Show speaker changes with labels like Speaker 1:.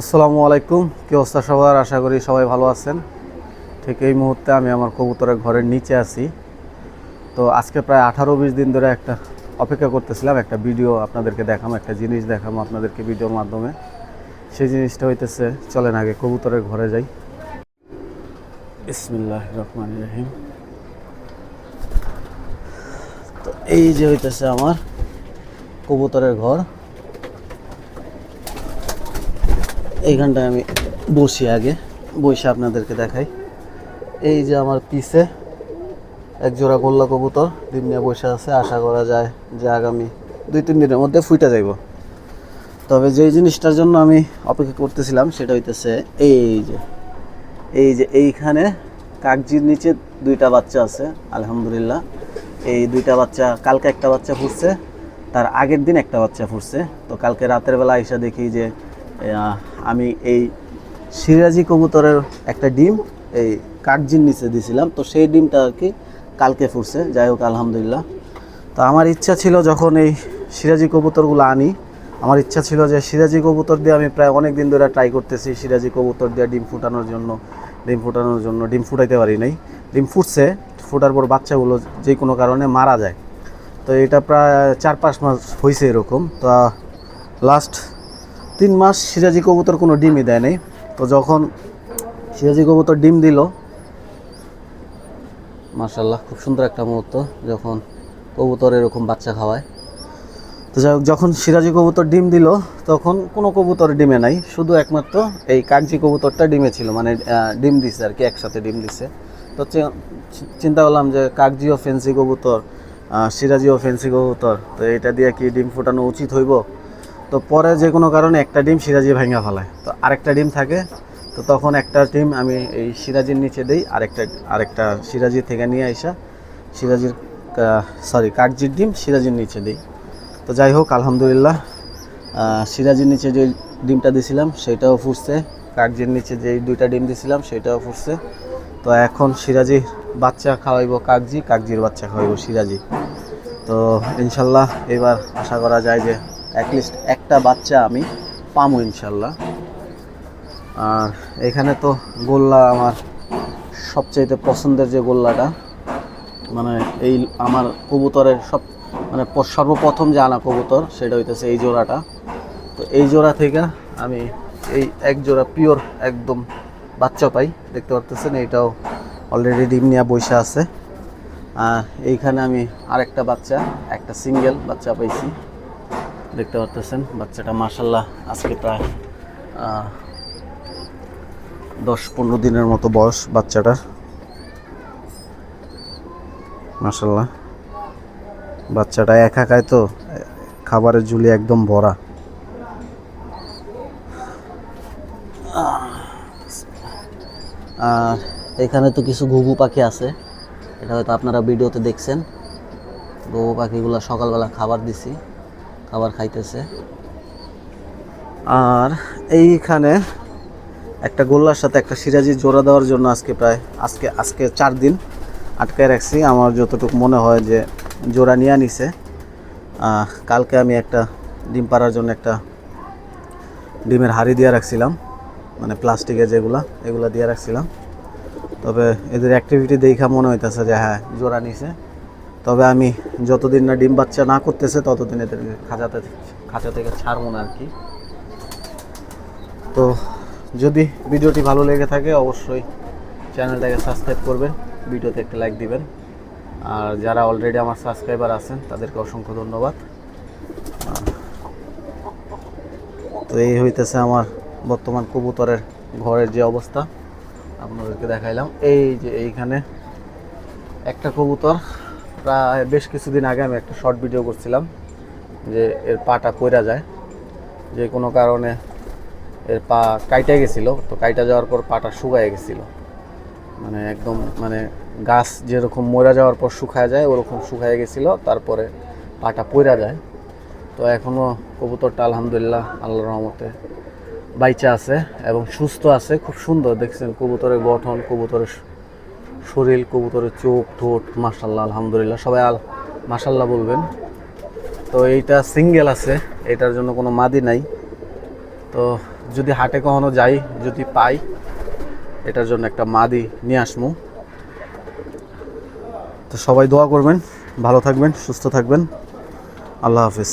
Speaker 1: আসসালামু আলাইকুম। কি অবস্থা সবার? আশা করি সবাই ভালো আছেন। ঠিক এই মুহূর্তে আমি আমার কবুতরের ঘরের নিচে আছি। তো আজকে প্রায় আঠারো বিশ দিন ধরে একটা অপেক্ষা করতেছিলাম, একটা ভিডিও আপনাদেরকে দেখাম, একটা জিনিস দেখাম আপনাদেরকে ভিডিওর মাধ্যমে। সেই জিনিসটা হইতেছে, চলেন আগে কবুতরের ঘরে যাই। ইসমিল্লাহ রহমান রহিম। তো এই যে হইতেছে আমার কবুতরের ঘর। এইখানটায় আমি বসি আগে, বসে আপনাদেরকে দেখাই। এই যে আমার পিছে এক জোড়া গোল্লা কবুতর, ডিম নিয়ে বসে আছে, আশা করা যায় যে আগামী দুই, তিন দিনের মধ্যে ফুইটা যাইব। তবে যেই জিনিসটার জন্য আমি অপেক্ষা করতেছিলাম সেটা হইতেছে এই যে এই যে এইখানে কাগজির নিচে দুইটা বাচ্চা আছে, আলহামদুলিল্লাহ। এই দুইটা বাচ্চা, কালকে একটা বাচ্চা ফুটছে, তার আগের দিন একটা বাচ্চা ফুটছে। তো কালকে রাতের বেলা আইসা দেখি যে আমি এই সিরাজি কবুতরের একটা ডিম, এই কাগজির নিচে দিছিলাম। তো সেই ডিমটা আর কি কালকে ফুটছে। যাই হোক, আলহামদুলিল্লাহ। তো আমার ইচ্ছা ছিল যখন এই সিরাজি কবুতরগুলো আনি, আমার ইচ্ছা ছিল যে সিরাজি কবুতর দিয়ে আমি প্রায় অনেক দিন ধরে ট্রাই করতেছি সিরাজি কবুতর দিয়ে ডিম ফুটানোর জন্য, ডিম ফুটানোর জন্য, ডিম ফুটাইতে পারি নাই। ডিম ফুটছে, ফুটার পর বাচ্চাগুলো যে কোনো কারণে মারা যায়। তো এটা প্রায় চার পাঁচ মাস হয়েছে এরকম। তা লাস্ট তিন মাস সিরাজি কবুতর কোনো ডিমই দেয় নাই। তো যখন সিরাজি কবুতর ডিম দিল মার্শাল্লাহ খুব সুন্দর একটা মুহূর্ত যখন কবুতর এরকম বাচ্চা খাওয়ায়। তো যাই যখন সিরাজি কবুতর ডিম দিল, তখন কোনো কবুতর ডিমে নাই, শুধু একমাত্র এই কাগজি কবুতরটা ডিমে ছিল মানে ডিম দিছে আর কি, একসাথে ডিম দিছে। তো চিন্তা করলাম যে কাগজিও ফেন্সি কবুতর সিরাজিও ফেন্সি কবুতর, তো এটা দিয়ে কি ডিম ফোটানো উচিত হইব? তো পরে যে কোনো কারণে একটা ডিম সিরাজি ভাঙা ফেলায়। তো আরেকটা ডিম থাকে, তো তখন একটা ডিম আমি এই সিরাজির নিচে দিই, আরেকটা আরেকটা সিরাজি থেকে নিয়ে আইসা সিরাজির সরি কাগজির ডিম সিরাজির নিচে দিই। তো যাই হোক, আলহামদুলিল্লাহ সিরাজির নিচে যে ডিমটা দিছিলাম সেটাও ফুটছে কাগজির নিচে যে দুইটা ডিম দিছিলাম সেটাও ফুটছে। তো এখন সিরাজি বাচ্চা খাওয়াইব কাগজি কাকজির বাচ্চা খাওয়াইব সিরাজি। তো ইনশাল্লাহ এবার আশা করা যায় যে অ্যাটলিস্ট একটা বাচ্চা আমি পামো ইনশাল্লাহ। আর এখানে তো গোল্লা আমার সবচাইতে পছন্দের যে গোল্লাটা মানে এই আমার কবুতরের সব মানে সর্বপ্রথম যে আনা কবুতর সেটা হইতেছে এই জোড়াটা। তো এই জোড়া থেকে আমি এই এক জোড়া পিওর একদম বাচ্চা পাই, দেখতে পারতেছেন এইটাও অলরেডি ডিম নিয়ে বসে আছে। আর এইখানে আমি আরেকটা বাচ্চা, একটা সিঙ্গেল বাচ্চা পাইছি। দেখতে পারতেছেন, বাচ্চাটা মাসাল্লাহ আজকে প্রায় দশ পনেরো দিনের মতো বয়স বাচ্চাটার। মাসাল্লাহ বাচ্চাটা একা খায় তো, খাবারের ঝুলি একদম ভরা। আর এখানে তো কিছু ঘুঘু পাখি আছে, এটা হয়তো আপনারা ভিডিওতে দেখছেন। ঘুঘু পাখিগুলো সকালবেলা খাবার দিছি। খাবার খাইতেছে। আর এইখানে একটা গোল্লার সাথে একটা সিরাজি জোড়া দেওয়ার জন্য আজকে প্রায়, আজকে আজকে চার দিন আটকায় রাখছি। আমার যতটুকু মনে হয় যে জোড়া নিয়ে নিছে। কালকে আমি একটা ডিম পাড়ার জন্য একটা ডিমের হাড়ি দিয়ে রাখছিলাম। মানে প্লাস্টিকের যেগুলা, এগুলা দিয়ে রাখছিলাম। তবে এদের অ্যাক্টিভিটি দেখা মনে হইতেছে যে হ্যাঁ জোড়া নিছে। তবে আমি যতদিন না ডিম বাচ্চা না করতেছে, ততদিন এদের খাঁচাতে, খাঁচা থেকে ছাড়বো না আর কি। তো যদি ভিডিওটি ভালো লেগে থাকে, অবশ্যই চ্যানেলটাকে সাবস্ক্রাইব করবেন, ভিডিওতে একটা লাইক দিবেন। আর যারা অলরেডি আমার সাবস্ক্রাইবার আছেন, তাদেরকে অসংখ্য ধন্যবাদ। তো এই হইতেছে আমার বর্তমান কবুতরের ঘরের যে অবস্থা। আপনাদেরকে দেখাইলাম। এই যে এইখানে একটা কবুতর। প্রায় বেশ কিছুদিন আগে আমি একটা শর্ট ভিডিও করছিলাম যে এর পাটা কইরা যায়। যে কোনো কারণে এর পা কাইটা গেছিল, তো কাইটা যাওয়ার পর পাটা শুকায় গেছিল। মানে একদম মানে গাছ যেরকম মরা যাওয়ার পর শুকায় যায়, ওরকম শুকায় গেছিল, তারপরে পাটা পইরা যায়। তো এখনও কবুতরটা আলহামদুলিল্লাহ আল্লাহর রহমতে বাইচা আছে এবং সুস্থ আছে, খুব সুন্দর, দেখছেন কবুতরের গঠন, কবুতরের শরীর, কবুতরের চোখ, ঠোঁট মাসাল্লাহ আলহামদুলিল্লাহ, সবাই আল মাসাল্লাহ বলবেন। তো এইটা সিঙ্গেল আছে, এটার জন্য কোনো মাদি নাই। তো যদি হাটে কখনো যাই, যদি পাই, এটার জন্য একটা মাদি নিয়ে আসমু। তো সবাই দোয়া করবেন, ভালো থাকবেন, সুস্থ থাকবেন। আল্লাহ হাফিজ।